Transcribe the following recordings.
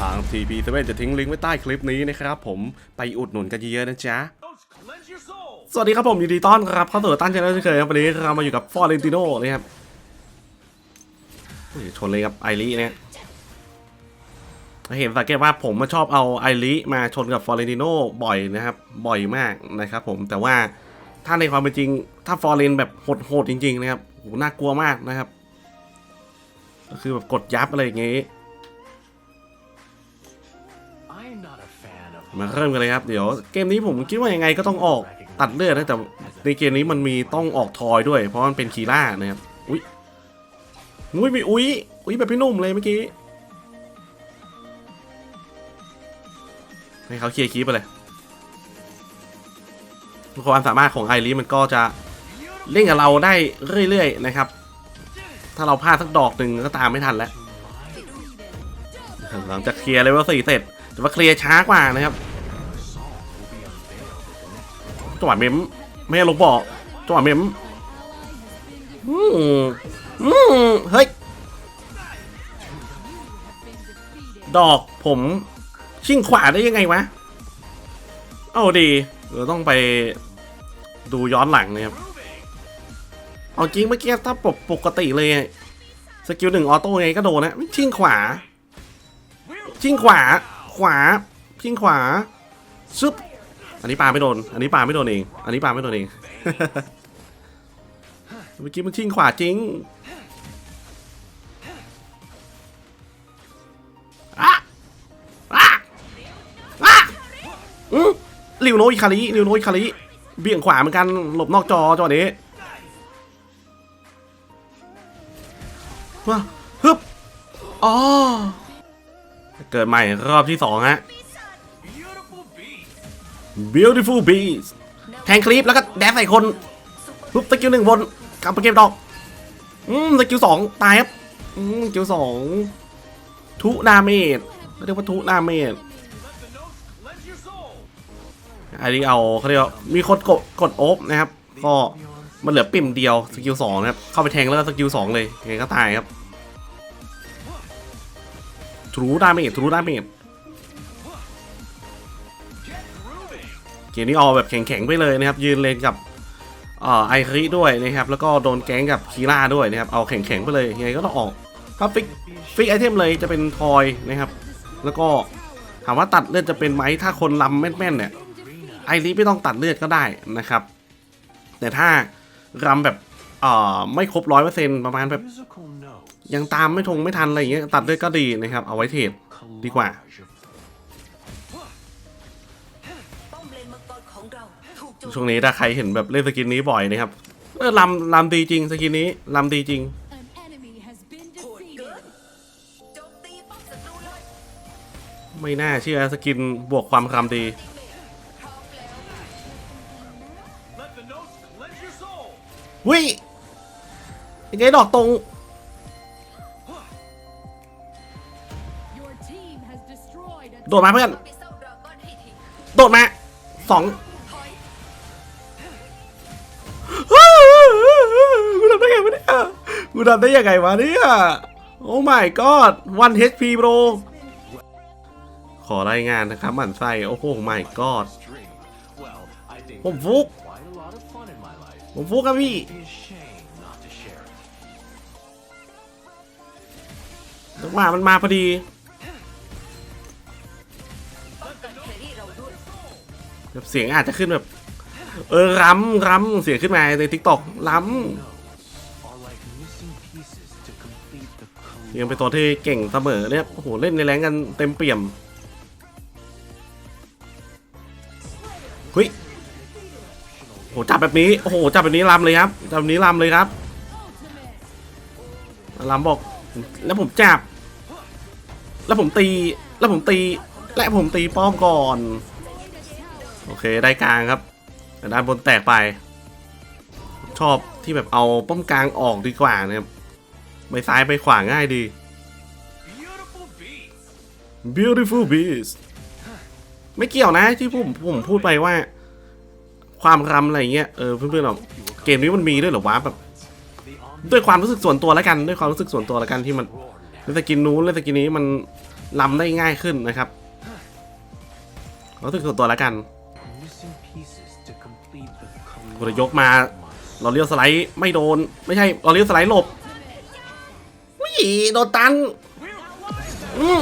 ทาง TP7 จะทิ้งลิงก์ไว้ใต้คลิปนี้นะครับผมไปอุดหนุนกันเยอะๆนะจ๊ะสวัสดีครับผมยินดีต้อนรับเข้าสู่ตั้นชาแนลเช่นเคยครับวันนี้เรามาอยู่กับฟอร์เรนติโน่นะครับชนเลยกับไอริเนี่ยเห็นสังเกตว่าผมมาชอบเอาไอริมาชนกับฟอร์เรนติโน่บ่อยนะครับ บ่อยมากนะครับผมแต่ว่าถ้าในความเป็นจริง ถ้าฟอร์เรนแบบโหดๆจริง ๆ นะครับโหน่ากลัวมากนะครับก็คือแบบกดยับอะไรอย่างงี้ I'm มาเริ่มกันเลยครับ เดี๋ยวเกมนี้ผมคิดว่ายังไงก็ต้องออกตัดเลือดนะแต่ในเกมนี้มันมีต้องออกทอยด้วย เพราะมันเป็นคีล่านะครับอุ้ยอุ้ยมีอุ้ยอุ้ยแบบพี่นุ่มเลยเมื่อกี้ให้เขาเคลียร์คีปไปเลยความสามารถของไอรีมันก็จะเล่นกับเราได้เรื่อยๆนะครับ ถ้าเราพลาดสักดอกหนึ่งก็ตามไม่ทันแล้ว หลังจากเคลียร์เลเวลสี่เสร็จ แต่ว่าเคลียร์ช้ากว่านะครับจังหวะเมมไม่ให้ลงบอกจังหวะเมมอืมอืมเฮ้ย ดอกผมชิงขวาได้ยังไงวะ เอาดีเราต้องไปดูย้อนหลังนะครับ เอาจริงเมื่อกี้ถ้าปกปกติเลยสกิลหนึ่งออโต้ไงก็โดนนะชิงขวา ชิงขวา ขวาชิงขวาซึบอันนี้ปาไม่โดน อันนี้ปาไม่โดนเอง อันนี้ปาไม่โดนเอง เมื่อกี้มันชิงขวาจริงอะอะอะอือลิวโนอิคาริลิวโนอิคาริเบี่ยงขวาเหมือนกัน หลบนอกจอจังหวะนี้มาฮึบอ๋อ เกิดใหม่รอบที่สองฮะ beautiful beast. beautiful beast แทงคลิปแล้วก็แดดใส่คนปุ๊บสกิลหนึ่งบนกลับไปเก็บดอก อืมสกิลสองตายครับ อืมสกิลสองทุดาเมจเรียกว่าทุดาเมจ Let the notes cleanse your soul. อันนี้เอาเขาเรียกว่ามีคนกดกดโอ๊บนะครับ ก็มันเหลือปิ่มเดียวสกิลสองนะครับ เข้าไปแทงแล้วก็สกิลสองเลยยังไงก็ตายครับท รูดาเมจทรูดาเมจเกมนี้เอาแบบแข็งๆไปเลยนะครับ ยืนเลนกับอไอริด้วยนะครับ แล้วก็โดนแก๊งกับคีร่าด้วยนะครับ เอาแข็งๆไปเลยยังไงก็ต้องออกถ้าฟิกฟิกไอเทมเลยจะเป็นทอยนะครับ แล้วก็ถามว่าตัดเลือดจะเป็นไหมถ้าคนลำแม่นๆเนี่ยไอริไม่ต้องตัดเลือดก็ได้นะครับ แต่ถ้ารำแบบ ไม่ครบร้อยเปอร์เซ็นต์ประมาณแบบ ยังตามไม่ทงไม่ทันอะไรอย่างเงี้ยตัดเลือดก็ดีนะครับ เอาไว้เทรดดีกว่าช่วงนี้ถ้าใครเห็นแบบเล่นสกินนี้บ่อยนะครับเออลำลำดีจริงสกินนี้ลำดีจริงไม่น่าเชื่อสกินบวกความคำดีพร้อมแล้ว ยังไงดอกตรง โดดมาเพื่อน โดดมาสองกูทำได้ไงวะเนี่ยกูทำได้ยังไงวะเนี่ย โอ้ my god 1 HP bro ขอรายงานนะครับหมั่นไส้โอ้โห my god ผมฟุก ผมฟุกครับพี่ จังหวะมันมาพอดีแครี่เราด้วยแบบเสียงอาจจะขึ้นแบบ เออรำรำเสียงขึ้นมาในทิกตอกร้ำยังเป็นตัวที่เก่งเสมอเนี่ยโอ้โหเล่นในแรงกันเต็มเปี่ยมเฮ้ยโอ้โหจับแบบนี้โอ้โหจับแบบนี้ลำเลยครับจับแบบนี้ลำเลยครับ ultimate. ลำบอก แล้วผมจับ แล้วผมตี แล้วผมตี และผมตีป้อมก่อน โอเคได้กลางครับแต่ด้านบนแตกไป ชอบที่แบบเอาป้อมกลางออกดีกว่านะครับไปซ้ายไปขวาง่ายดี Beautiful beast. ไม่เกี่ยวนะที่ผมผมพูดไปว่า ความรำอะไรเงี้ยเออเพื่อนๆเราเกมนี้มันมีด้วยเหรอวะแบบ ด้วยความรู้สึกส่วนตัวแล้วกัน ด้วยความรู้สึกส่วนตัวแล้วกันที่มันเล่นสกินนู้นเล่นสกินนี้มันลำได้ง่ายขึ้นนะครับรู้สึกส่วนตัวแล้วกันกูจะยกมาเราเลี้ยวสไลด์ไม่โดน ไม่ใช่เราเลี้ยวสไลด์หลบวิ่โดนตันอืม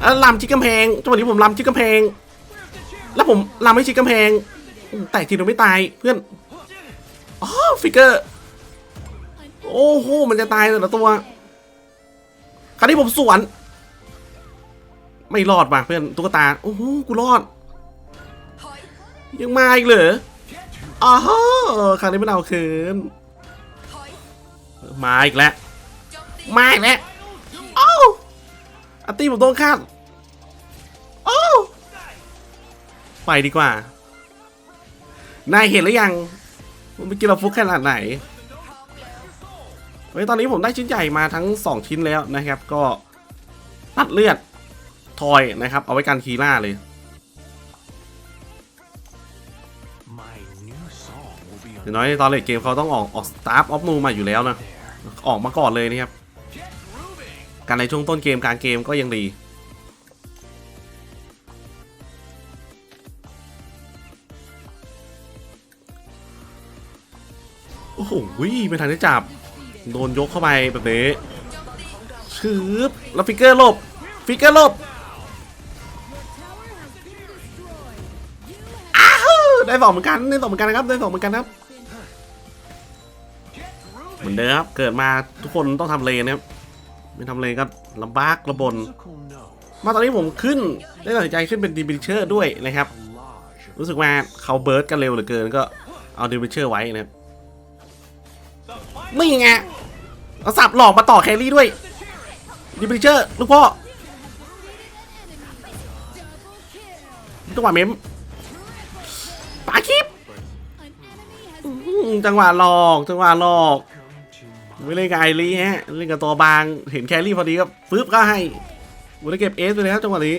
แล้วลำชิดกำแพงจังหวะนี้ผมลำชิดกำแพง แล้วผมลำไม่ชิดกำแพงแตกทีเดียวไม่ตายเพื่อนอ๋อฟิกเกอร์ โอ้โห มันจะตายแต่ละตัวคราวนี้ผมสวน ไม่รอดว่ะเพื่อนตุ๊กตา โอ้โห กูรอด ยังมาอีกเหรออ๋อคราวนี้ไม่เอาคืนมาอีกแล้ว มาอีกแล้วโอ้าวอตตี้ผมโดนคาดโอ้ไปดีกว่า นายเห็นหรือยังมันเมื่อกี้เราฟุกขนาดไหน ฮ้ยตอนนี้ผมได้ชิ้นใหญ่มาทั้ง 2 ชิ้นแล้วนะครับ ก็ตัดเลือดทอยนะครับ เอาไว้กันคีล่าเลย My new song will be อย่างน้อยในตอนเลทเกมเขาต้องออกออกสตาร์ฟออฟนูมาอยู่แล้วนะออกมาก่อนเลยนะครับ การในช่วงต้นเกมกลางเกมก็ยังดีโอ้โหไม่ทันได้จับ โดนยกเข้าไปแบบนี้ชืบแล้วฟิกเกอร์หลบ ฟิกเกอร์หลบทอ้าวได้สองเหมือนกันได้สองเหมือนกันนะครับได้สองเหมือนกันครับ เหมือนเดิมครับเกิดมาทุกคนต้องทำเลนะครับไม่ทำเลนก็ลำบากระบน มาตอนนี้ผมขึ้นได้ตัดสินใจขึ้นเป็นดีบิเชอร์ด้วยนะครับ รู้สึกว่าเขาเบิร์ดกันเร็วเหลือเกินก็เอาดีบิเชอร์ไว้นะครับ นี่ไงเอาสับหลอกมาต่อแครี่ด้วยดีบิเชอร์ลูกพ่อจังหวะเมมปาคิปจังหวะหลอกจังหวะหลอกไม่เล่นกับไอรีฮะเล่นกับตัวบางเห็นแครี่พอดีก็ฟึบก็ให้กูได้เก็บเอสไปเลยครับจังหวะนี้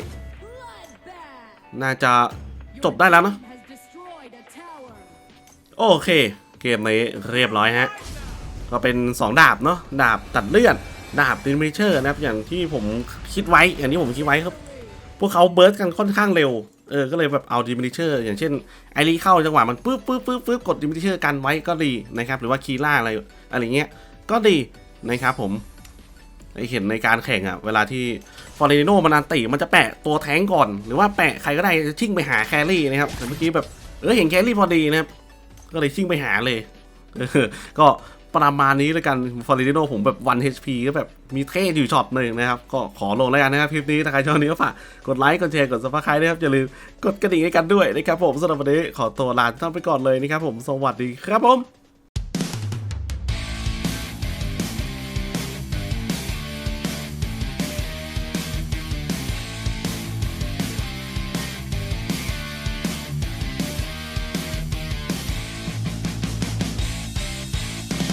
น่าจะจบได้แล้วเนะโอเค เกมนี้เรียบร้อยฮะ ก็เป็น 2 ดาบเนาะดาบตัดเลือดดาบดิมิเชอร์นะครับอย่างที่ผมคิดไว้อย่างที่ผมคิดไว้ครับ พวกเขาเบิร์สกันค่อนข้างเร็วเออก็เลยแบบเอาดิมิเชอร์อย่างเช่นไอรีเข้าจังหวะมันปึ๊บปึ๊บปึ๊บปึ๊บกดดิมิเชอร์กันไว้ก็ดีนะครับหรือว่าคีล่าอะไรอะไรเงี้ยก็ดีนะครับผมได้เห็นในการแข่งอะเวลาที่ฟอร์เรนโนมันอันติมันจะแปะตัวแท้งก่อน หรือว่าแปะใครก็ได้จะชิ่งไปหาแครี่นะครับแต่เมื่อกี้แบบเออเห็นแครี่พอดีนะครับก็เลยชิ่งไปหาเลยก็ ประมาณนี้แล้วกันฟอร์เรนิโนผมแบบวัน HP ก็แบบมีเท่อยู่ช็อตหนึ่งนะครับ ก็ขอลงแล้วกันนะครับคลิปนี้ถ้าใครชอบนี้ก็ฝากกดไลค์กดแชร์กดซับสไครต์นะครับอย่าลืมกดกระดิ่งให้กันด้วยนะครับผมสำหรับวันนี้ขอตัวลาท่านไปก่อนเลยนะครับผมสวัสดีครับผม